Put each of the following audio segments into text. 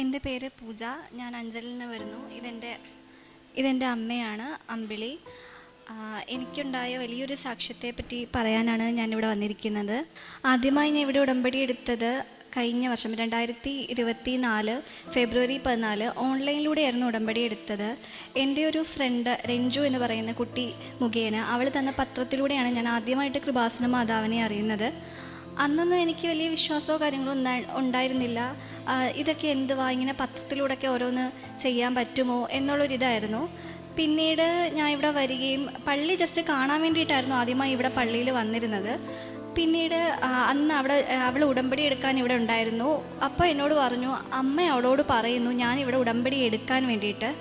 എന്റെ പേര് പൂജ. ഞാൻ അഞ്ചലിൽ നിന്ന് വരുന്നു. ഇതെന്റെ ഇതെന്റെ അമ്മയാണ് അമ്പിളി. എനിക്കുണ്ടായ വലിയൊരു സാക്ഷ്യത്തെ പറ്റി പറയാനാണ് ഞാനിവിടെ വന്നിരിക്കുന്നത്. ആദ്യമായി ഞാൻ ഇവിടെ ഉടമ്പടി എടുത്തത് കഴിഞ്ഞ വർഷം രണ്ടായിരത്തി ഇരുപത്തി നാല് ഫെബ്രുവരി പതിനാല് ഓൺലൈനിലൂടെയായിരുന്നു ഉടമ്പടി എടുത്തത്. എന്റെ ഒരു ഫ്രണ്ട് രഞ്ജു എന്ന് പറയുന്ന കുട്ടി മുഖേന അവൾ തന്ന പത്രത്തിലൂടെയാണ് ഞാൻ ആദ്യമായിട്ട് കൃപാസന മാതാവിനെ അറിയുന്നത്. അന്നൊന്നും എനിക്ക് വലിയ വിശ്വാസമോ കാര്യങ്ങളോ ഉണ്ടാ- ഉണ്ടായിരുന്നില്ല. ഇതൊക്കെ എന്തുവാ? ഇങ്ങനെ പത്രത്തിലൂടെയൊക്കെ ഓരോന്ന് ചെയ്യാൻ പറ്റുമോ എന്നുള്ളൊരിതായിരുന്നു. പിന്നീട് ഞാൻ ഇവിടെ വരികയും പള്ളി ജസ്റ്റ് കാണാൻ വേണ്ടിയിട്ടായിരുന്നു ആദ്യമായി ഇവിടെ പള്ളിയിൽ വന്നിരുന്നത്. പിന്നീട് അന്ന് അവിടെ അവൾ ഉടമ്പടി എടുക്കാൻ ഇവിടെ ഉണ്ടായിരുന്നു. അപ്പോൾ എന്നോട് പറഞ്ഞു അമ്മ അവളോട് പറയുന്നു ഞാൻ ഇവിടെ ഉടമ്പടി എടുക്കാൻ വേണ്ടിയിട്ട്.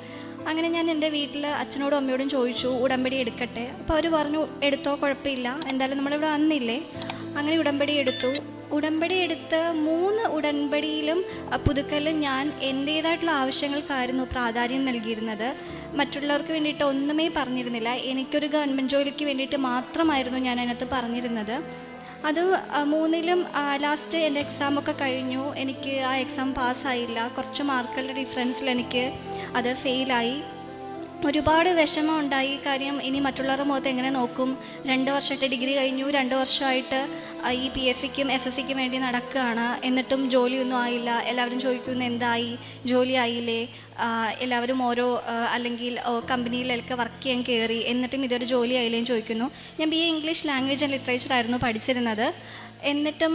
അങ്ങനെ ഞാൻ എന്റെ വീട്ടിൽ അച്ഛനോടും അമ്മയോടും ചോദിച്ചു ഉടമ്പടി എടുക്കട്ടെ? അപ്പോൾ അവർ പറഞ്ഞു എടുത്തോ കുഴപ്പമില്ല. എന്തായാലും നമ്മളിവിടെ വന്നില്ലേ? അങ്ങനെ ഉടമ്പടി എടുത്തു. ഉടമ്പടി എടുത്ത് മൂന്ന് ഉടമ്പടിയിലും പുതുക്കലും ഞാൻ എന്റേതായിട്ടുള്ള ആവശ്യങ്ങൾക്കായിരുന്നു പ്രാധാന്യം നൽകിയിരുന്നത്. മറ്റുള്ളവർക്ക് വേണ്ടിയിട്ട് ഒന്നുമേ പറഞ്ഞിരുന്നില്ല. എനിക്കൊരു ഗവൺമെന്റ് ജോലിക്ക് വേണ്ടിയിട്ട് മാത്രമായിരുന്നു ഞാൻ അതിനകത്ത് പറഞ്ഞിരുന്നത്. അത് മൂന്നിലും ലാസ്റ്റ് എന്റെ എക്സാമൊക്കെ കഴിഞ്ഞു. എനിക്ക് ആ എക്സാം പാസ്സായില്ല കുറച്ച് മാർക്കുകളുടെ ഡിഫറൻസിൽ എനിക്ക് അത് ഫെയിലായി ഒരുപാട് വിഷമം ഉണ്ടായി കാര്യം ഇനി മറ്റുള്ളവരുടെ മുഖത്ത് എങ്ങനെ നോക്കും? രണ്ട് വർഷമായിട്ട് ഡിഗ്രി കഴിഞ്ഞു. രണ്ട് വർഷമായിട്ട് ഈ പി എസ് സിക്കും എസ് എസ് സിക്കും വേണ്ടി നടക്കുകയാണ്. എന്നിട്ടും ജോലിയൊന്നും ആയില്ല. എല്ലാവരും ചോദിക്കുന്നു എന്തായി? ജോലി ആയില്ലേ? എല്ലാവരും ഓരോ അല്ലെങ്കിൽ കമ്പനിയിലൊക്കെ വർക്ക് ചെയ്യാൻ കയറി എന്നിട്ടും ഇതൊരു ജോലി ആയില്ലേന്ന് ചോദിക്കുന്നു. ഞാൻ B A English language and literature ആയിരുന്നു പഠിച്ചിരുന്നത്. എന്നിട്ടും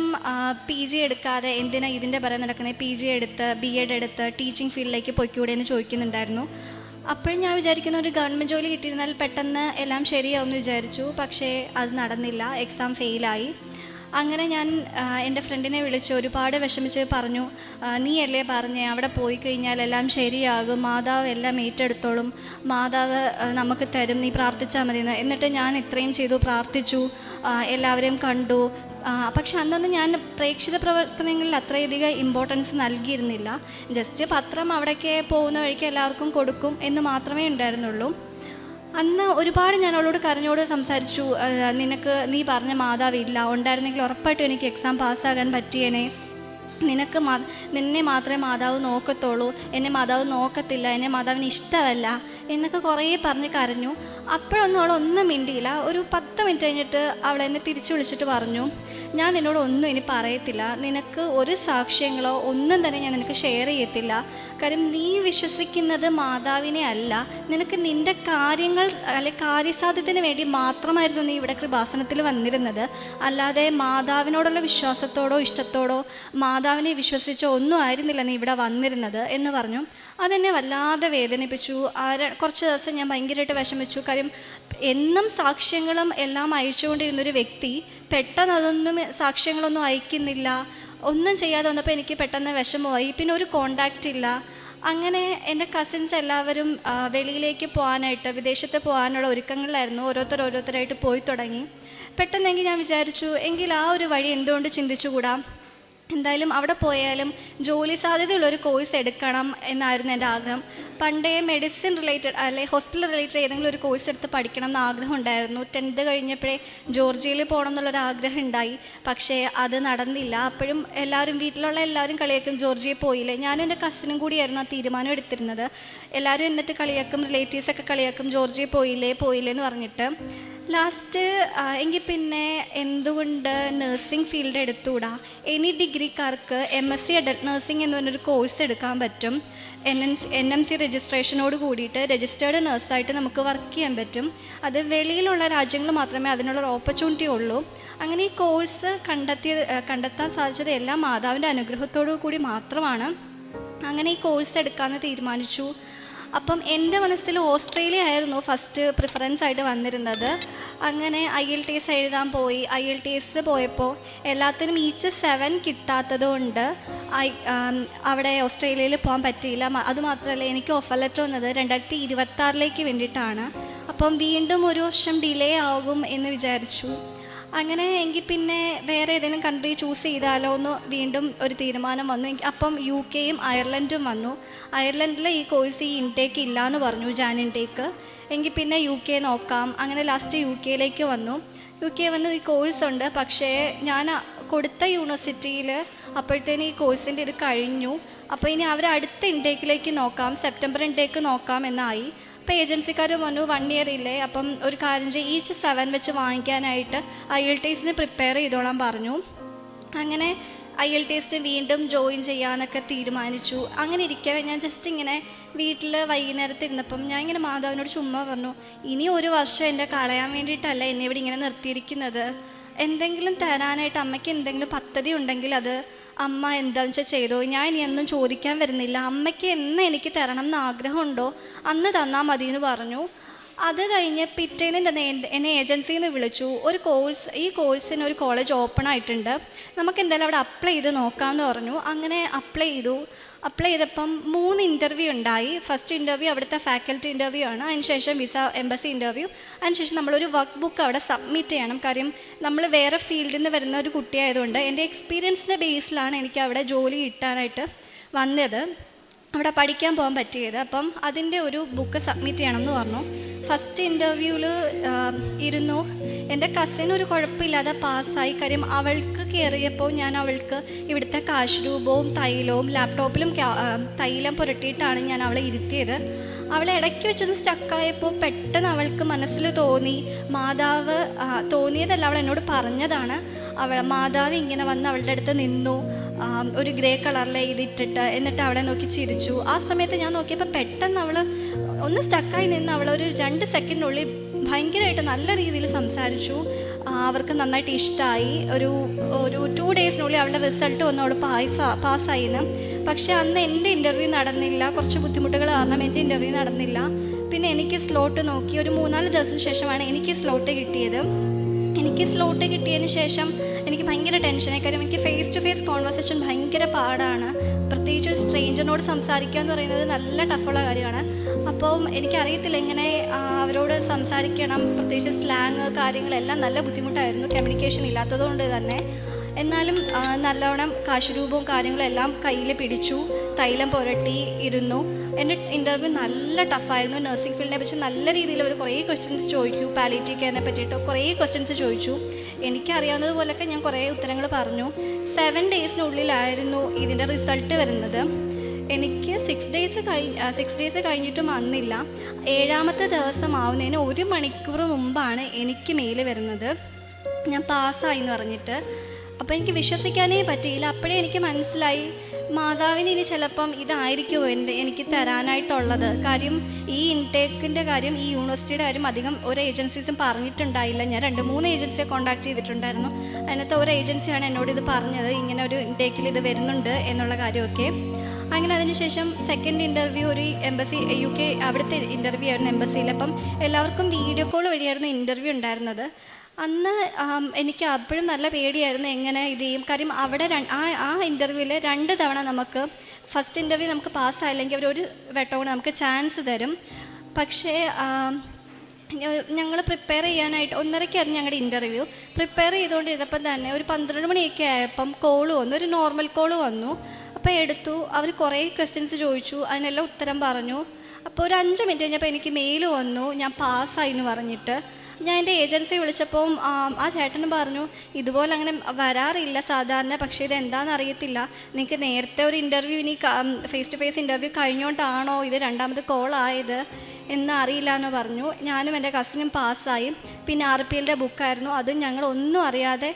പി ജി എടുക്കാതെ എന്തിനാണ് ഇതിന്റെ പറയാൻ നടക്കുന്നത് പി ജി എടുത്ത് ബി എഡ് എടുത്ത് ടീച്ചിങ് ഫീൽഡിലേക്ക് പൊയ്ക്കൂടെ എന്ന് ചോദിക്കുന്നുണ്ടായിരുന്നു. അപ്പോഴും ഞാൻ വിചാരിക്കുന്ന ഒരു ഗവൺമെന്റ് ജോലി കിട്ടിയിരുന്നാൽ പെട്ടെന്ന് എല്ലാം ശരിയാവും എന്ന് വിചാരിച്ചു. പക്ഷേ അത് നടന്നില്ല. എക്സാം ഫെയിലായി അങ്ങനെ ഞാൻ എന്റെ ഫ്രണ്ടിനെ വിളിച്ച് ഒരുപാട് വിഷമിച്ച് പറഞ്ഞു നീയല്ലേ പറഞ്ഞേ അവിടെ പോയി കഴിഞ്ഞാൽ എല്ലാം ശരിയാകും മാതാവ് എല്ലാം ഏറ്റെടുത്തോളും മാതാവ് നമുക്ക് തരും നീ പ്രാർത്ഥിച്ചാൽ മതി എന്ന്. എന്നിട്ട് ഞാൻ ഇത്രയും ചെയ്തു പ്രാർത്ഥിച്ചു എല്ലാവരെയും കണ്ടു. പക്ഷെ അന്നൊന്നും ഞാൻ പ്രേക്ഷിത പ്രവർത്തനങ്ങളിൽ അത്രയധികം ഇമ്പോർട്ടൻസ് നൽകിയിരുന്നില്ല. ജസ്റ്റ് പത്രം അവിടേക്ക് പോകുന്ന വഴിക്ക് എല്ലാവർക്കും കൊടുക്കും എന്ന് മാത്രമേ ഉണ്ടായിരുന്നുള്ളൂ. അന്ന് ഒരുപാട് ഞാൻ അവളോട് കരഞ്ഞോട് സംസാരിച്ചു. നിനക്ക് നീ പറഞ്ഞ മാതാവില്ല ഉണ്ടായിരുന്നെങ്കിൽ ഉറപ്പായിട്ടും എനിക്ക് എക്സാം പാസ്സാകാൻ പറ്റിയേനെ. നിനക്ക് നിന്നെ മാത്രമേ മാതാവ് നോക്കത്തുള്ളൂ. എന്നെ മാതാവ് നോക്കത്തില്ല. എന്നെ മാതാവിന് ഇഷ്ടമല്ല. എന്നൊക്കെ കുറേ പറഞ്ഞ് കരഞ്ഞു. അപ്പോഴൊന്നും അവൾ ഒന്നും മിണ്ടിയില്ല. ഒരു പത്ത് മിനിറ്റ് കഴിഞ്ഞിട്ട് അവൾ എന്നെ തിരിച്ചു വിളിച്ചിട്ട് പറഞ്ഞു ഞാൻ നിന്നോട് ഒന്നും ഇനി പറയത്തില്ല. നിനക്ക് ഒരു സാക്ഷ്യങ്ങളോ ഒന്നും തന്നെ ഞാൻ നിനക്ക് ഷെയർ ചെയ്യത്തില്ല. കാര്യം നീ വിശ്വസിക്കുന്നത് മാതാവിനെ അല്ല. നിനക്ക് നിന്റെ കാര്യങ്ങൾ അല്ലെ കാര്യസാധ്യത്തിന് വേണ്ടി മാത്രമായിരുന്നു നീ ഇവിടെ കൃപാസനത്തിൽ വന്നിരുന്നത്. അല്ലാതെ മാതാവിനോടുള്ള വിശ്വാസത്തോടോ ഇഷ്ടത്തോടോ മാതാവിനെ വിശ്വസിച്ചോ ഒന്നും ആയിരുന്നില്ല നീ ഇവിടെ വന്നിരുന്നത് എന്ന് പറഞ്ഞു. അതെന്നെ വല്ലാതെ വേദനിപ്പിച്ചു. ആര കുറച്ച് ദിവസം ഞാൻ ഭയങ്കരമായിട്ട് വിഷമിച്ചു. കാര്യം എന്നും സാക്ഷ്യങ്ങളും എല്ലാം അയച്ചുകൊണ്ടിരുന്നൊരു വ്യക്തി പെട്ടെന്ന് അതൊന്നും സാക്ഷ്യങ്ങളൊന്നും അയക്കുന്നില്ല. ഒന്നും ചെയ്യാതെ വന്നപ്പോൾ എനിക്ക് പെട്ടെന്ന് വിഷമമായി. പിന്നെ ഒരു കോണ്ടാക്റ്റ് ഇല്ല. അങ്ങനെ എന്റെ കസിൻസ് എല്ലാവരും വെളിയിലേക്ക് പോകാനായിട്ട് വിദേശത്ത് പോകാനുള്ള ഒരുക്കങ്ങളിലായിരുന്നു. ഓരോരുത്തർ ഓരോരുത്തരായിട്ട് പോയി തുടങ്ങി. പെട്ടെന്നെങ്കിൽ ഞാൻ വിചാരിച്ചു എങ്കിൽ ആ ഒരു വഴി എന്തുകൊണ്ട് ചിന്തിച്ചുകൂടാ? എന്തായാലും അവിടെ പോയാലും ജോലി സാധ്യതയുള്ള ഒരു കോഴ്സ് എടുക്കണം എന്നായിരുന്നു എന്റെ ആഗ്രഹം. പണ്ടേ മെഡിസിൻ റിലേറ്റഡ് അല്ലെ ഹോസ്പിറ്റൽ റിലേറ്റഡ് ഏതെങ്കിലും ഒരു കോഴ്സ് എടുത്ത് പഠിക്കണം എന്ന് ആഗ്രഹം ഉണ്ടായിരുന്നു. ടെൻത്ത് കഴിഞ്ഞപ്പോഴേ ജോർജിയയിൽ പോകണം എന്നുള്ളൊരു ആഗ്രഹം ഉണ്ടായി. പക്ഷേ അത് നടന്നില്ല. അപ്പോഴും എല്ലാവരും വീട്ടിലുള്ള എല്ലാവരും കളിയാക്കും ജോർജിയയിൽ പോയില്ലേ? ഞാനും എന്റെ കസിനും കൂടിയായിരുന്നു ആ തീരുമാനം എടുത്തിരുന്നത്. എല്ലാവരും എന്നിട്ട് കളിയാക്കും റിലേറ്റീവ്സൊക്കെ കളിയാക്കും ജോർജിയയിൽ പോയില്ലേ പോയില്ലേ എന്ന് പറഞ്ഞിട്ട്. ലാസ്റ്റ് എങ്കിൽ പിന്നെ എന്തുകൊണ്ട് നഴ്സിംഗ് ഫീൽഡ് എടുത്തുകൂടാ any ഡിഗ്രിക്കാർക്ക് M S C adult nursing എന്ന് പറഞ്ഞൊരു കോഴ്സ് എടുക്കാൻ പറ്റും. N N N M C രജിസ്ട്രേഷനോട് കൂടിയിട്ട് രജിസ്റ്റേർഡ് നഴ്സായിട്ട് നമുക്ക് വർക്ക് ചെയ്യാൻ പറ്റും. അത് വെളിയിലുള്ള രാജ്യങ്ങൾ മാത്രമേ അതിനുള്ള ഓപ്പർച്യൂണിറ്റി ഉള്ളൂ. അങ്ങനെ ഈ കോഴ്സ് കണ്ടെത്തിയ കണ്ടെത്താൻ സാധിച്ചത് എല്ലാം മാതാവിന്റെ അനുഗ്രഹത്തോടു കൂടി മാത്രമാണ്. അങ്ങനെ ഈ കോഴ്സ് എടുക്കാമെന്ന് തീരുമാനിച്ചു. അപ്പം എന്റെ മനസ്സിൽ ഓസ്ട്രേലിയ ആയിരുന്നു ഫസ്റ്റ് പ്രിഫറൻസ് ആയിട്ട് വന്നിരുന്നത്. അങ്ങനെ ഐ എൽ ടി എസ് എഴുതാൻ പോയി. ഐ എൽ ടി എസ് പോയപ്പോൾ എല്ലാത്തിനും ഈച്ച് സെവൻ കിട്ടാത്തത് കൊണ്ട് ഐ അവിടെ ഓസ്ട്രേലിയയിൽ പോകാൻ പറ്റിയില്ല. അതുമാത്രമല്ല എനിക്ക് ഓഫർ ലെറ്റർ വന്നത് രണ്ടായിരത്തി ഇരുപത്താറിലേക്ക് വേണ്ടിയിട്ടാണ്. അപ്പം വീണ്ടും ഒരു വർഷം ഡിലേ ആകും എന്ന് വിചാരിച്ചു. അങ്ങനെ എങ്കിൽ പിന്നെ വേറെ ഏതെങ്കിലും കൺട്രി ചൂസ് ചെയ്താലോ എന്ന് വീണ്ടും ഒരു തീരുമാനം വന്നു. അപ്പം യു കെയും അയർലൻഡും വന്നു. അയർലൻഡിൽ ഈ കോഴ്സ് ഈ ഇൻടേക്ക് ഇല്ല എന്ന് പറഞ്ഞു ജാൻ ഇൻടേക്ക് എങ്കിൽ പിന്നെ യു കെ നോക്കാം. അങ്ങനെ ലാസ്റ്റ് യു കെയിലേക്ക് വന്നു. യു കെ വന്ന് ഈ കോഴ്സ് ഉണ്ട്. പക്ഷേ ഞാൻ കൊടുത്ത യൂണിവേഴ്സിറ്റിയിൽ അപ്പോഴത്തേന് ഈ കോഴ്സിന്റെ ഇത് കഴിഞ്ഞു. അപ്പോൾ ഇനി അവർ അടുത്ത ഇൻടേക്കിലേക്ക് നോക്കാം. സെപ്റ്റംബർ ഇൻടേക്ക് നോക്കാം എന്നായി. അപ്പോൾ ഏജൻസിക്കാർ പറഞ്ഞു വൺ ഇയർ ഇല്ലേ അപ്പം ഒരു കാര്യം ചെയ്യും ഈച്ച് സെവൻ വെച്ച് വാങ്ങിക്കാനായിട്ട് ഐ എൽ ടി പ്രിപ്പയർ ചെയ്തോളാൻ പറഞ്ഞു. അങ്ങനെ ഐ എൽ ടി വീണ്ടും ജോയിൻ ചെയ്യാമെന്നൊക്കെ തീരുമാനിച്ചു. അങ്ങനെ ഇരിക്കവേ ഞാൻ ജസ്റ്റ് ഇങ്ങനെ വീട്ടിൽ വൈകുന്നേരത്ത് ഇരുന്നപ്പം ഞാൻ ഇങ്ങനെ മാതാവിനോട് ചുമ്മാ പറഞ്ഞു ഇനി ഒരു വർഷം എന്റെ കളയാൻ വേണ്ടിയിട്ടല്ല എന്നെ ഇവിടെ ഇങ്ങനെ നിർത്തിയിരിക്കുന്നത്. എന്തെങ്കിലും തരാനായിട്ട് അമ്മയ്ക്ക് എന്തെങ്കിലും പദ്ധതി ഉണ്ടെങ്കിൽ അത് അമ്മ എന്താണെന്ന് വെച്ചാൽ ചെയ്തോ? ഞാൻ ഇനി ഒന്നും ചോദിക്കാൻ വരുന്നില്ല. അമ്മയ്ക്ക് എന്ന് എനിക്ക് തരണം എന്ന് ആഗ്രഹമുണ്ടോ? അന്ന് തന്നാൽ മതി എന്ന് പറഞ്ഞു. അത് കഴിഞ്ഞ് പിറ്റേന്ന് എന്റെ എന്നെ ഏജൻസിയിൽ നിന്ന് വിളിച്ചു. ഒരു കോഴ്സ് ഈ കോഴ്സിന് ഒരു കോളേജ് ഓപ്പൺ ആയിട്ടുണ്ട്. നമുക്ക് എന്തായാലും അവിടെ അപ്ലൈ ചെയ്ത് നോക്കാമെന്ന് പറഞ്ഞു. അങ്ങനെ അപ്ലൈ ചെയ്തു. അപ്ലൈ ചെയ്തപ്പം മൂന്ന് ഇന്റർവ്യൂ ഉണ്ടായി. ഫസ്റ്റ് ഇന്റർവ്യൂ അവിടുത്തെ ഫാക്കൽറ്റി ഇന്റർവ്യൂ ആണ്. അതിനുശേഷം വിസ എംബസി ഇന്റർവ്യൂ അതിനുശേഷം നമ്മളൊരു വർക്ക് ബുക്ക് അവിടെ സബ്മിറ്റ് ചെയ്യണം. കാര്യം നമ്മൾ വേറെ ഫീൽഡിൽ നിന്ന് വരുന്ന ഒരു കുട്ടിയായതുകൊണ്ട് എന്റെ എക്സ്പീരിയൻസിന്റെ ബേസിലാണ് എനിക്ക് അവിടെ ജോലി കിട്ടാനായിട്ട് വന്നത്. അവിടെ പഠിക്കാൻ പോകാൻ പറ്റിയത്. അപ്പം അതിന്റെ ഒരു ബുക്ക് സബ്മിറ്റ് ചെയ്യണം എന്ന് പറഞ്ഞു ഫസ്റ്റ് ഇന്റർവ്യൂവിൽ ഇരുന്നു. എന്റെ കസിൻ ഒരു കുഴപ്പമില്ലാതെ പാസ്സായി കാര്യം അവൾക്ക് കയറിയപ്പോൾ ഞാൻ അവൾക്ക് ഇവിടുത്തെ കാശ് രൂപവും തൈലവും ലാപ്ടോപ്പിലും തൈലം പുരട്ടിയിട്ടാണ് ഞാൻ അവളെ ഇരുത്തിയത്. അവളെ ഇടയ്ക്ക് വെച്ചൊന്ന് സ്റ്റക്കായപ്പോൾ പെട്ടെന്ന് അവൾക്ക് മനസ്സിൽ തോന്നി. മാതാവ് തോന്നിയതല്ല അവൾ എന്നോട് പറഞ്ഞതാണ്. അവൾ മാതാവ് ഇങ്ങനെ വന്ന് അവളുടെ അടുത്ത് നിന്നു. ഒരു ഗ്രേ കളറിലെ ഇതിട്ടിട്ട് എന്നിട്ട് അവളെ നോക്കി ചിരിച്ചു. ആ സമയത്ത് ഞാൻ നോക്കിയപ്പോൾ പെട്ടെന്ന് അവൾ ഒന്ന് സ്റ്റക്കായി നിന്ന് അവൾ ഒരു രണ്ട് സെക്കൻഡിനുള്ളിൽ ഭയങ്കരമായിട്ട് നല്ല രീതിയിൽ സംസാരിച്ചു. അവർക്ക് നന്നായിട്ട് ഇഷ്ടമായി ഒരു ഒരു ടു ഡേയ്സിനുള്ളിൽ അവളുടെ റിസൾട്ട് വന്നു. അവൾ പാസ് പാസ്സായിന്ന് പക്ഷേ അന്ന് എന്റെ ഇന്റർവ്യൂ നടന്നില്ല. കുറച്ച് ബുദ്ധിമുട്ടുകൾ കാരണം എന്റെ ഇന്റർവ്യൂ നടന്നില്ല. പിന്നെ എനിക്ക് സ്ലോട്ട് നോക്കി ഒരു മൂന്നാൽ ദിവസത്തിന് ശേഷമാണ് എനിക്ക് സ്ലോട്ട് കിട്ടിയത്. എനിക്ക് സ്ലോട്ട് കിട്ടിയതിന് ശേഷം എനിക്ക് ഭയങ്കര ടെൻഷനായി കാര്യം എനിക്ക് ഫേസ് ടു ഫേസ് കോൺവെർസേഷൻ ഭയങ്കര പാടാണ്. പ്രത്യേകിച്ച് ഒരു സ്ട്രേഞ്ചറിനോട് സംസാരിക്കുക എന്ന് പറയുന്നത് നല്ല ടഫുള്ള കാര്യമാണ്. അപ്പം എനിക്കറിയത്തില്ല എങ്ങനെ അവരോട് സംസാരിക്കണം. പ്രത്യേകിച്ച് സ്ലാങ് കാര്യങ്ങളെല്ലാം നല്ല ബുദ്ധിമുട്ടായിരുന്നു. കമ്മ്യൂണിക്കേഷൻ ഇല്ലാത്തതുകൊണ്ട് തന്നെ. എന്നാലും നല്ലവണ്ണം കാശുരൂപവും കാര്യങ്ങളും എല്ലാം കയ്യിൽ പിടിച്ചു. തൈലം പുരട്ടി ഇരുന്നു. എന്റെ ഇന്റർവ്യൂ നല്ല ടഫായിരുന്നു നഴ്സിംഗ് ഫീൽഡിനെ പറ്റി നല്ല രീതിയിൽ അവർ കുറേ ക്വസ്റ്റ്യൻസ് ചോദിച്ചു. പാലിറ്റീവ് കെയറിനെ പറ്റിയിട്ട് കുറേ ക്വസ്റ്റ്യൻസ് ചോദിച്ചു. എനിക്കറിയാവുന്നതുപോലൊക്കെ ഞാൻ കുറേ ഉത്തരങ്ങൾ പറഞ്ഞു. സെവൻ ഡേയ്സിനുള്ളിലായിരുന്നു ഇതിന്റെ റിസൾട്ട് വരുന്നത്. എനിക്ക് സിക്സ് ഡേയ്സ് കഴിഞ്ഞ് സിക്സ് ഡേയ്സ് കഴിഞ്ഞിട്ടും വന്നില്ല. ഏഴാമത്തെ ദിവസം ആവുന്നതിന് ഒരു മണിക്കൂർ മുമ്പാണ് എനിക്ക് മെയിൽ വരുന്നത്. ഞാൻ പാസ്സായി എന്ന് പറഞ്ഞിട്ട്. അപ്പോൾ എനിക്ക് വിശ്വസിക്കാനേ പറ്റിയില്ല. അപ്പോഴേ എനിക്ക് മനസ്സിലായി. മാതാവിന് ഇനി ചിലപ്പം ഇതായിരിക്കുമോ എന്റെ എനിക്ക് തരാനായിട്ടുള്ളത്? കാര്യം ഈ ഇൻടേക്കിന്റെ കാര്യം ഈ യൂണിവേഴ്സിറ്റിയുടെ കാര്യം അധികം ഒരു ഏജൻസീസും പറഞ്ഞിട്ടുണ്ടായില്ല. ഞാൻ രണ്ട് മൂന്ന് ഏജൻസിയെ കോൺടാക്ട് ചെയ്തിട്ടുണ്ടായിരുന്നു. അതിനകത്ത് ഒരു ഏജൻസിയാണ് എന്നോട് ഇത് പറഞ്ഞത്. ഇങ്ങനെ ഒരു ഇൻടേക്കിൽ ഇത് വരുന്നുണ്ട് എന്നുള്ള കാര്യമൊക്കെ. അങ്ങനെ അതിനുശേഷം സെക്കൻഡ് ഇന്റർവ്യൂ ഒരു എംബസി യു കെ അവിടുത്തെ ഇന്റർവ്യൂ ആയിരുന്നു എംബസിയിൽ അപ്പം എല്ലാവർക്കും വീഡിയോ കോൾ വഴിയായിരുന്നു ഇന്റർവ്യൂ ഉണ്ടായിരുന്നത്. അന്ന് എനിക്ക് അപ്പോഴും നല്ല പേടിയായിരുന്നു എങ്ങനെ ഇത് ചെയ്യും. കാര്യം അവിടെ ആ ആ ഇന്റർവ്യൂവിൽ രണ്ട് തവണ നമുക്ക് ഫസ്റ്റ് ഇന്റർവ്യൂ നമുക്ക് പാസ്സായില്ലെങ്കിൽ അവർ ഒരു വട്ടം കൂടെ നമുക്ക് ചാൻസ് തരും. പക്ഷേ ഞങ്ങൾ പ്രിപ്പയർ ചെയ്യാനായിട്ട് ഒന്നരയ്ക്കായിരുന്നു ഞങ്ങളുടെ ഇന്റർവ്യൂ പ്രിപ്പയർ ചെയ്തുകൊണ്ടിരുന്നപ്പം തന്നെ ഒരു പന്ത്രണ്ട് മണിയൊക്കെ ആയപ്പം കോൾ വന്നു. ഒരു നോർമൽ കോൾ വന്നു. അപ്പോൾ എടുത്തു. അവർ കുറേ ക്വസ്റ്റ്യൻസ് ചോദിച്ചു. അതിനെല്ലാം ഉത്തരം പറഞ്ഞു. അപ്പോൾ ഒരു അഞ്ച് മിനിറ്റ് കഴിഞ്ഞപ്പോൾ എനിക്ക് മെയിൽ വന്നു. ഞാൻ പാസ്സായി എന്ന് പറഞ്ഞിട്ട്. ഞാൻ എന്റെ ഏജൻസി വിളിച്ചപ്പോൾ ആ ചേട്ടൻ പറഞ്ഞു ഇതുപോലെ അങ്ങനെ വരാറില്ല സാധാരണ പക്ഷേ ഇത് എന്താണെന്ന് അറിയത്തില്ല. നിങ്ങൾക്ക് നേരത്തെ ഒരു ഇന്റർവ്യൂ ഇനി ഫേസ് ടു ഫേസ് ഇന്റർവ്യൂ കഴിഞ്ഞുകൊണ്ടാണോ ഇത് രണ്ടാമത് കോൾ ആയത്? എന്ന് അറിയില്ല എന്ന് പറഞ്ഞു. ഞാനും എന്റെ കസിനും പാസ്സായി പിന്നെ ആർ പി എല്ലിന്റെ ബുക്കായിരുന്നു അത് ഞങ്ങൾ ഒന്നും അറിയാതെ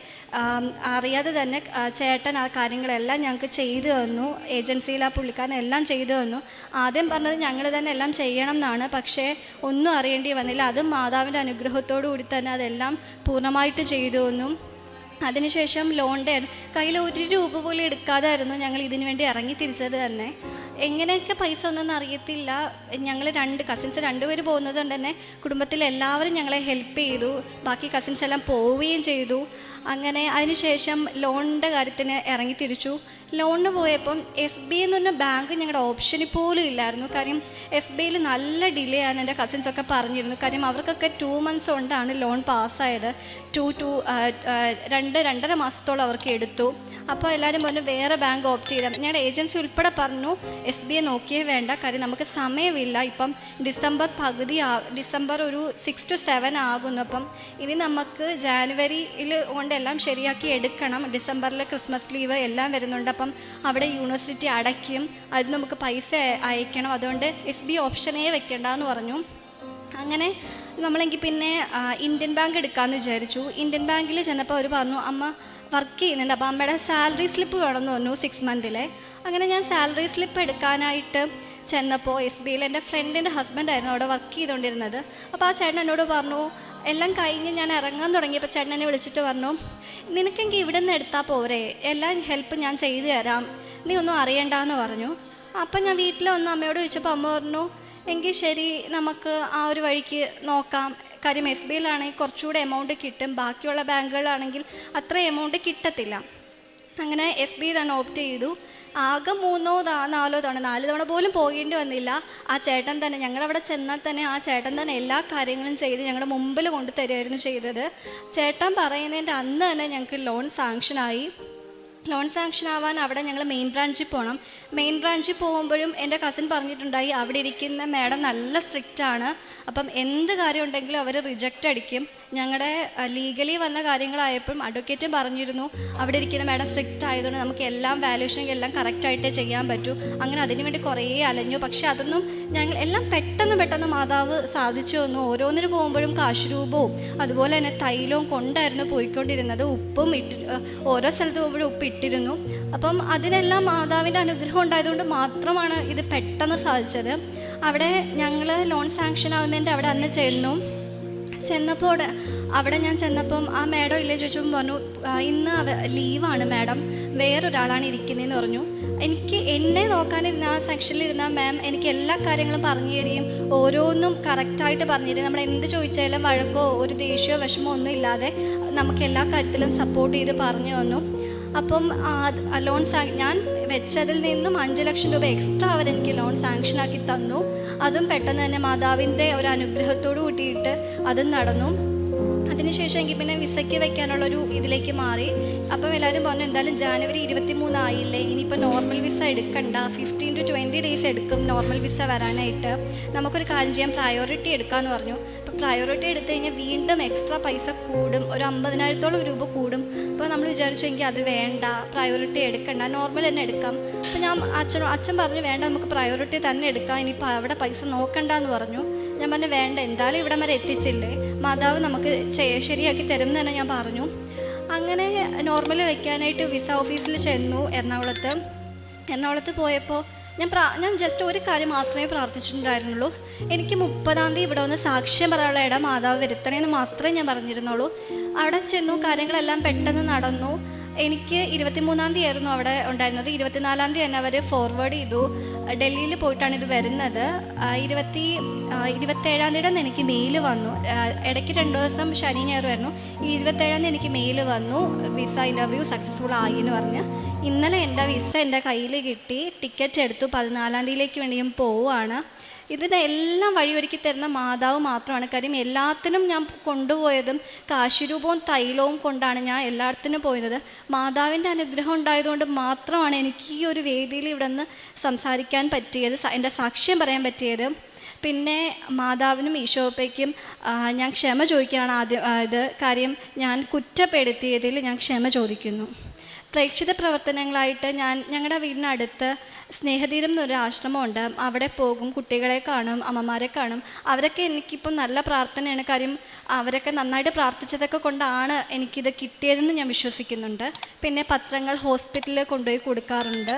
അറിയാതെ തന്നെ ചേട്ടൻ ആ കാര്യങ്ങളെല്ലാം ഞങ്ങൾക്ക് ചെയ്തു തന്നു. ഏജൻസിയിൽ ആ പുള്ളിക്കാരൻ എല്ലാം ചെയ്തു തന്നു. ആദ്യം പറഞ്ഞത് ഞങ്ങൾ തന്നെ എല്ലാം ചെയ്യണം എന്നാണ്. പക്ഷേ ഒന്നും അറിയേണ്ടി വന്നില്ല. അതും മാതാവിന്റെ അനുഗ്രഹത്തോടു കൂടി തന്നെ അതെല്ലാം പൂർണമായിട്ട് ചെയ്തു തന്നു. അതിനുശേഷം ലോണിന്റെ കയ്യിൽ ഒരു രൂപ പോലും എടുക്കാതായിരുന്നു ഞങ്ങൾ ഇതിനു വേണ്ടി ഇറങ്ങി തിരിച്ചത് തന്നെ. എങ്ങനെയൊക്കെ പൈസ ഒന്നും അറിയത്തില്ല. ഞങ്ങൾ രണ്ട് കസിൻസ് രണ്ടുപേർ പോകുന്നത് കൊണ്ട് തന്നെ കുടുംബത്തിലെ എല്ലാവരും ഞങ്ങളെ ഹെൽപ്പ് ചെയ്തു. ബാക്കി കസിൻസ് എല്ലാം പോവുകയും ചെയ്തു. അങ്ങനെ അതിനുശേഷം ലോണിന്റെ കാര്യത്തിന് ഇറങ്ങി തിരിച്ചു. ലോണിന് പോയപ്പം എസ് ബി എന്ന് പറഞ്ഞ ബാങ്ക് ഞങ്ങളുടെ ഓപ്ഷനിൽ പോലും ഇല്ലായിരുന്നു. കാര്യം എസ് ബി ഐയിൽ നല്ല ഡിലേ ആണ് എന്റെ കസിൻസൊക്കെ പറഞ്ഞിരുന്നു. കാര്യം അവർക്കൊക്കെ ടു മന്ത്സ് കൊണ്ടാണ് ലോൺ പാസ്സായത് ടു ടു രണ്ട് രണ്ടര മാസത്തോളം അവർക്ക് എടുത്തു. അപ്പോൾ എല്ലാവരും പറഞ്ഞു വേറെ ബാങ്ക് ഓപ്റ്റ് ചെയ്താൽ ഞങ്ങളുടെ ഏജൻസി ഉൾപ്പെടെ പറഞ്ഞു എസ് ബി ഐ നോക്കിയേ വേണ്ട. കാര്യം നമുക്ക് സമയമില്ല. ഇപ്പം ഡിസംബർ പകുതി ഡിസംബർ ഒരു സിക്സ് ടു സെവൻ ആകുന്നു അപ്പം ഇനി നമുക്ക് ജാനുവരിയിൽ കൊണ്ടെല്ലാം ശരിയാക്കി എടുക്കണം. ഡിസംബറിൽ ക്രിസ്മസ് ലീവ് എല്ലാം വരുന്നുണ്ട്. അപ്പം അവിടെ യൂണിവേഴ്സിറ്റി അടയ്ക്കും. അതിന് നമുക്ക് പൈസ അയക്കണം. അതുകൊണ്ട് എസ് ബി ഓപ്ഷനേ വെക്കേണ്ടെന്ന് പറഞ്ഞു. അങ്ങനെ നമ്മളെങ്കിൽ പിന്നെ ഇന്ത്യൻ ബാങ്ക് എടുക്കാമെന്ന് വിചാരിച്ചു. ഇന്ത്യൻ ബാങ്കിൽ ചെന്നപ്പോൾ അവർ പറഞ്ഞു അമ്മ വർക്ക് ചെയ്യുന്നുണ്ട്. അപ്പോൾ അമ്മയുടെ സാലറി സ്ലിപ്പ് വേണമെന്ന് പറഞ്ഞു സിക്സ് മന്തിലെ അങ്ങനെ ഞാൻ സാലറി സ്ലിപ്പ് എടുക്കാനായിട്ട് ചെന്നപ്പോൾ എസ് ബിയിൽ എന്റെ ഫ്രണ്ടിന്റെ ഹസ്ബൻഡായിരുന്നു അവിടെ വർക്ക് ചെയ്തുകൊണ്ടിരുന്നത് അപ്പോൾ ആ ചേട്ടൻ എന്നോട് പറഞ്ഞു എല്ലാം കഴിഞ്ഞ് ഞാൻ ഇറങ്ങാൻ തുടങ്ങിയപ്പോൾ ചേട്ടൻ എന്നെ വിളിച്ചിട്ട് പറഞ്ഞു നിനക്കെങ്കിൽ ഇവിടെ നിന്ന് എടുത്താൽ പോരെ? എല്ലാം ഹെൽപ്പ് ഞാൻ ചെയ്തു തരാം. നീ ഒന്നും അറിയണ്ടെന്ന് പറഞ്ഞു. അപ്പം ഞാൻ വീട്ടിൽ വന്ന് അമ്മയോട് ചോദിച്ചപ്പോൾ അമ്മ പറഞ്ഞു എങ്കിൽ ശരി നമുക്ക് ആ ഒരു വഴിക്ക് നോക്കാം. കാര്യം എസ് ബി ഐയിലാണെങ്കിൽ കുറച്ചുകൂടെ എമൗണ്ട് കിട്ടും. ബാക്കിയുള്ള ബാങ്കുകളാണെങ്കിൽ അത്ര എമൗണ്ട് കിട്ടത്തില്ല. അങ്ങനെ എസ് ബി തന്നെ ഓപ്റ്റ് ചെയ്തു. ആകെ മൂന്നോ നാലോ തവണ നാല് തവണ പോലും പോകേണ്ടി വന്നില്ല. ആ ചേട്ടൻ തന്നെ ഞങ്ങളവിടെ ചെന്നാൽ തന്നെ ആ ചേട്ടൻ തന്നെ എല്ലാ കാര്യങ്ങളും ചെയ്ത് ഞങ്ങളുടെ മുമ്പിൽ കൊണ്ട് തരുമായിരുന്നു ചെയ്തത്. ചേട്ടൻ പറയുന്നതിന്റെ അന്ന് തന്നെ ഞങ്ങൾക്ക് ലോൺ സാങ്ഷനായി ലോൺ സാങ്ഷൻ ആവാൻ അവിടെ ഞങ്ങൾ മെയിൻ ബ്രാഞ്ചിൽ പോകണം മെയിൻ ബ്രാഞ്ചിൽ പോകുമ്പോഴും എന്റെ കസിൻ പറഞ്ഞിട്ടുണ്ടായി അവിടെ ഇരിക്കുന്ന മാഡം നല്ല സ്ട്രിക്റ്റ് ആണ്. അപ്പം എന്ത് കാര്യം ഉണ്ടെങ്കിലും അവർ റിജക്റ്റ് അടിക്കും. ഞങ്ങളുടെ ലീഗലി വന്ന കാര്യങ്ങളായപ്പം അഡ്വക്കേറ്റും പറഞ്ഞിരുന്നു. അവിടെ ഇരിക്കുന്ന മാഡം സ്ട്രിക്റ്റ് ആയതുകൊണ്ട് നമുക്ക് എല്ലാം വാല്യൂഷൻ എല്ലാം കറക്റ്റായിട്ടേ ചെയ്യാൻ പറ്റൂ. അങ്ങനെ അതിനു വേണ്ടി കുറേ അലഞ്ഞു. പക്ഷെ അതൊന്നും ഞങ്ങൾ എല്ലാം പെട്ടെന്ന് പെട്ടെന്ന് മാതാവ് സാധിച്ചു വന്നു ഓരോന്നിന് പോകുമ്പോഴും കാശുരൂപവും അതുപോലെ തന്നെ തൈലവും കൊണ്ടായിരുന്നു പോയിക്കൊണ്ടിരുന്നത്. ഉപ്പും ഇട്ടി ഓരോ സ്ഥലത്ത് പോകുമ്പോഴും ഉപ്പ് ഇട്ടിരുന്നു. അപ്പം അതിനെല്ലാം മാതാവിന്റെ അനുഗ്രഹം ഉണ്ടായതുകൊണ്ട് മാത്രമാണ് ഇത് പെട്ടെന്ന് സാധിച്ചത്. അവിടെ ഞങ്ങൾ ലോൺ സാങ്ഷൻ ആവുന്നതിന്റെ അവിടെ അന്ന് ചെന്നു. ചെന്നപ്പോൾ അവിടെ ഞാൻ ചെന്നപ്പം ആ മാഡം ഇല്ലേ ചോദിച്ചപ്പോൾ പറഞ്ഞു "ആ, ഇന്ന് അവ ലീവാണ് മാഡം. വേറൊരാളാണ് ഇരിക്കുന്നതെന്ന് പറഞ്ഞു. എനിക്ക് എന്നെ നോക്കാനിരുന്ന ആ സെക്ഷനിലിരുന്ന മാം എനിക്ക് എല്ലാ കാര്യങ്ങളും പറഞ്ഞു തരികയും ഓരോന്നും കറക്റ്റായിട്ട് പറഞ്ഞു തരും നമ്മൾ എന്ത് ചോദിച്ചാലും വഴക്കോ ഒരു ദേഷ്യമോ വിഷമോ ഒന്നും ഇല്ലാതെ നമുക്ക് എല്ലാ കാര്യത്തിലും സപ്പോർട്ട് ചെയ്ത് പറഞ്ഞു തന്നു. അപ്പം ലോൺ ഞാൻ വെച്ചതിൽ നിന്നും അഞ്ച് ലക്ഷം രൂപ എക്സ്ട്രാ അവരെനിക്ക് ലോൺ സാങ്ഷനാക്കി തന്നു. അതും പെട്ടെന്ന് തന്നെ മാതാവിന്റെ ഒരു അനുഗ്രഹത്തോട് കൂട്ടിയിട്ട് അതും നടന്നു. അതിനുശേഷം എനിക്ക് പിന്നെ വിസയ്ക്ക് വെക്കാനുള്ളൊരു ഇതിലേക്ക് മാറി. അപ്പം എല്ലാവരും പറഞ്ഞു എന്തായാലും ജാനുവരി ഇരുപത്തി മൂന്നായില്ലേ ഇനിയിപ്പോൾ നോർമൽ വിസ എടുക്കണ്ട. ഫിഫ്റ്റീൻ ടു ട്വന്റി ഡേയ്സ് എടുക്കും നോർമൽ വിസ വരാനായിട്ട്. നമുക്കൊരു കാര്യം ചെയ്യാം പ്രയോറിറ്റി എടുക്കാമെന്ന് പറഞ്ഞു. പ്രയോറിറ്റി എടുത്തു കഴിഞ്ഞാൽ വീണ്ടും എക്സ്ട്രാ പൈസ കൂടും. ഒരു അമ്പതിനായിരത്തോളം രൂപ കൂടും. അപ്പോൾ നമ്മൾ വിചാരിച്ചു എങ്കിൽ അത് വേണ്ട പ്രയോറിറ്റി എടുക്കണ്ട. നോർമൽ തന്നെ എടുക്കാം. അപ്പോൾ ഞാൻ അച്ഛൻ അച്ഛൻ പറഞ്ഞു വേണ്ട നമുക്ക് പ്രയോറിറ്റി തന്നെ എടുക്കാം. ഇനിയിപ്പോൾ അവിടെ പൈസ നോക്കണ്ട എന്ന് പറഞ്ഞു. ഞാൻ പറഞ്ഞു വേണ്ട എന്തായാലും ഇവിടെ വരെ എത്തിച്ചില്ലേ? മാതാവ് നമുക്ക് ശരിയാക്കി തരും തന്നെ ഞാൻ പറഞ്ഞു. അങ്ങനെ നോർമൽ വയ്ക്കാനായിട്ട് വിസ ഓഫീസിൽ ചെന്നു എറണാകുളത്ത്. എറണാകുളത്ത് പോയപ്പോൾ ഞാൻ പ്രാ ഞാൻ ജസ്റ്റ് ഒരു കാര്യം മാത്രമേ പ്രാർത്ഥിച്ചിട്ടുണ്ടായിരുന്നുള്ളൂ. എനിക്ക് മുപ്പതാം തീയതി ഇവിടെ വന്ന് സാക്ഷ്യം പറയാനുള്ള ഇടം മാതാവ് വരുത്തണേന്ന് മാത്രമേ ഞാൻ പറഞ്ഞിരുന്നുള്ളൂ. അവിടെ ചെന്നു കാര്യങ്ങളെല്ലാം പെട്ടെന്ന് നടന്നു. എനിക്ക് ഇരുപത്തിമൂന്നാം തീയതി ആയിരുന്നു അവിടെ ഉണ്ടായിരുന്നത്. ഇരുപത്തിനാലാം തീയതി തന്നെ അവർ ഫോർവേഡ് ചെയ്തു. ഡൽഹിയിൽ പോയിട്ടാണ് ഇത് വരുന്നത്. ഇരുപത്തി ഇരുപത്തേഴാം തീയതി തന്നെ എനിക്ക് മെയിൽ വന്നു. ഇടയ്ക്ക് രണ്ട് ദിവസം ശനി ഞായറുമായിരുന്നു ഈ ഇരുപത്തേഴാം തീയതി എനിക്ക് മെയിൽ വന്നു. വിസ ഇന്റർവ്യൂ സക്സസ്ഫുൾ ആയി എന്ന് പറഞ്ഞ്. ഇന്നലെ എന്റെ വിസ എന്റെ കയ്യിൽ കിട്ടി. ടിക്കറ്റ് എടുത്തു. പതിനാലാം തീയതിയിലേക്ക് വേണ്ടി ഞാൻ പോവുകയാണ്. ഇതിനെ എല്ലാം വഴിയൊരുക്കി തരുന്ന മാതാവ് മാത്രമാണ്. കാര്യം എല്ലാത്തിനും ഞാൻ കൊണ്ടുപോയതും കാശിരൂപവും തൈലവും കൊണ്ടാണ് ഞാൻ എല്ലായിടത്തിനും പോയത്. മാതാവിന്റെ അനുഗ്രഹം ഉണ്ടായതുകൊണ്ട് മാത്രമാണ് എനിക്ക് ഈ ഒരു വേദിയിൽ ഇവിടെ നിന്ന് സംസാരിക്കാൻ പറ്റിയത് എന്റെ സാക്ഷ്യം പറയാൻ പറ്റിയത്. പിന്നെ മാതാവിനും ഈശോപ്പയ്ക്കും ഞാൻ ക്ഷമ ചോദിക്കുകയാണ് ആദ്യം ഇത് കാര്യം ഞാൻ കുറ്റപ്പെടുത്തിയതിൽ ഞാൻ ക്ഷമ ചോദിക്കുന്നു. പ്രേക്ഷിത പ്രവർത്തനങ്ങളായിട്ട് ഞാൻ ഞങ്ങളുടെ വീടിനടുത്ത് സ്നേഹതീരം എന്നൊരു ആശ്രമമുണ്ട്. അവിടെ പോകും കുട്ടികളെ കാണും അമ്മമാരെ കാണും. അവരൊക്കെ എനിക്കിപ്പം നല്ല പ്രാർത്ഥനയാണ്. കാര്യം അവരൊക്കെ നന്നായിട്ട് പ്രാർത്ഥിച്ചതൊക്കെ കൊണ്ടാണ് എനിക്കിത് കിട്ടിയതെന്ന് ഞാൻ വിശ്വസിക്കുന്നുണ്ട്. പിന്നെ പത്രങ്ങൾ ഹോസ്പിറ്റലിൽ കൊണ്ടുപോയി കൊടുക്കാറുണ്ട്.